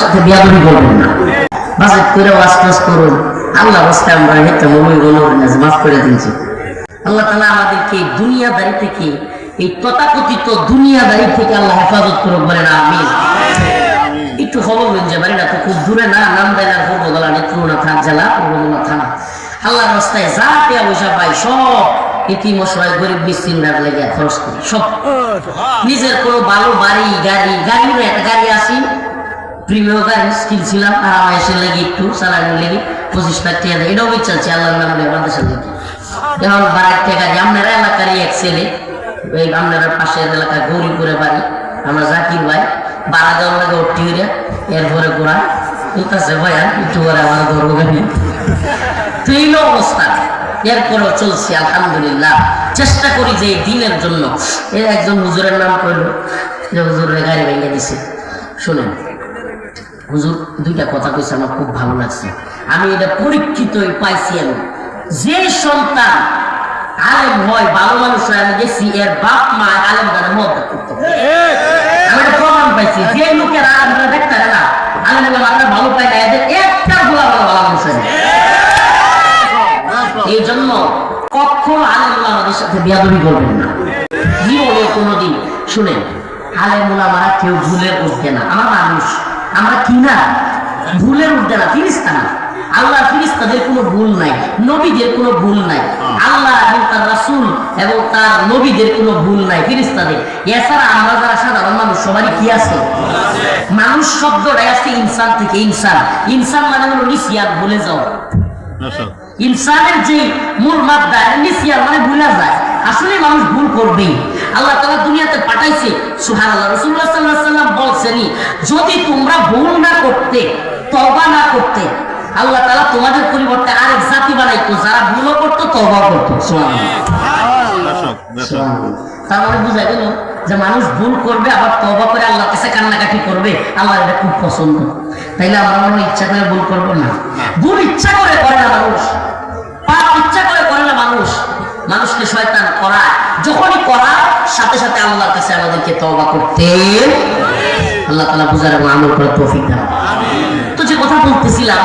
সাথে বিয়াদবি করবেন না। বাজেট করে ওয়াজ টাজ করুন। আল্লাহ রাস্তায় আমরা হেঁটে মনে মনে মাফ করে দিয়েছি। আল্লাহ তালা আমাদেরকে দুনিয়াদারি থেকে এই তথাকথিত দুনিয়াদারি থেকে আল্লাহ হেফাজত করুক বলেন আমি একটু খবর যে বাড়ি না তো খুব দূরে না নাম দেয় না পূর্বগলা নেত্রুনা থান জেলা পূর্বগলা থানা। আল্লাহর রাস্তায় যা পেয়া পয়সা পাই সব ইতি মশলায় গরিব মিসকিনরা লেগে খরচ করি সব। নিজের কোনো ভালো বাড়ি গাড়ি গাড়ি আসি প্রিমিয় গাড়ি কিনছিলাম আর আমার এসে লেগে একটু চালানোর লেগে পঁচিশ লাখ টাকা এটাও চলছে আল্লাহর নামে আমাদের এখন টাকা আপনারা এলাকারই এক ছেলে ওই আপনারা পাশের এলাকা গৌরীপুরে বাড়ি, আমরা জাকির ভাই, বাড়া দেওয়ার লাগে অটি হইয়া এরপরে গোড়া। বলতেছে ভাইয়া, একটু করে আমার গর্ব গাড়ি তো এই অবস্থা। এরপরেও চলছি, আলহামদুলিল্লাহ। চেষ্টা করি যে দিনের জন্য এই একজন হুজুরের নাম করল যে হুজুরের গাড়ি ভেঙে দিছে। শুনেন। হুজুর, দুইটা কথা কইছে, আমার খুব ভালো লাগছে। আমি এটা পরীক্ষিত পাইছি আমি যে সন্তান আলেম হয়, ভালো মানুষ হয়, আমি দেখছি এর বাপ, মা আলেম দ্বারা পারে। আমি প্রমাণ পাইছি, যে লোকেরা দেখতে না। আলেম আমরা ভালো পাই না, এদের একটা গোলা ভালো ভালো মানুষ এই জন্য কখনো আলেম আমাদের সাথে বিয়াদবি করবেন না। জীবনে কোনোদিন, শুনেন, আলেম ওলামারা কেউ ভুলে উঠবে না। আমরা মানুষ। আমরা কি না? ভুলের উঠবে না ফিরিস্তা না। আল্লাহ ফিরিস্তাদের কোনো ভুল নাই নবীদের কোনো ভুল নাই। আল্লাহ এবং তার রাসূল এবং তার নবীদের কোনো ভুল নাই ফিরিস্তাদের। এছাড়া আমরা যারা সাধারণ মানুষ সবারই কি আছে? মানুষ শব্দটাই আসছে ইনসান থেকে ইনসান। ইনসান মানে হলো নিসিয়ান ভুলে যাওয়া ইনসানের যে মূল মাত্রা নিসিয়ান মানে ভুলে যায়। আসলে মানুষ ভুল করবেই। আল্লাহ তাআলা দুনিয়াতে পাঠাইছে। সুবহানাল্লাহ রাসূলুল্লাহ সাল্লাল্লাহু আলাইহি ওয়াসাল্লাম বলছেনই যদি তোমরা ভুল না করতে তওবা না করতে আল্লাহ তাআলা তোমাদের পরিবর্তে আরেক জাতি বানাইতো যারা ভুলও করতো তওবা করতো। তার মানে বুঝা গেল যে মানুষ ভুল করবে আবার তবা করে আল্লাহ কাছে কান্নাকাটি করবে আল্লাহ এটা খুব পছন্দ। তাইলে আমরা মনে ইচ্ছা করে ভুল করব না। ভুল ইচ্ছা করে করে না মানুষ। মানুষকে শয়তান করা যখনই করা সাথে সাথে আল্লাহর কাছে আমাদেরকে তবা করতে। আল্লাহ তালা বুঝার এবং আমল করার তৌফিক দাও তো যে কথা বলতেছিলাম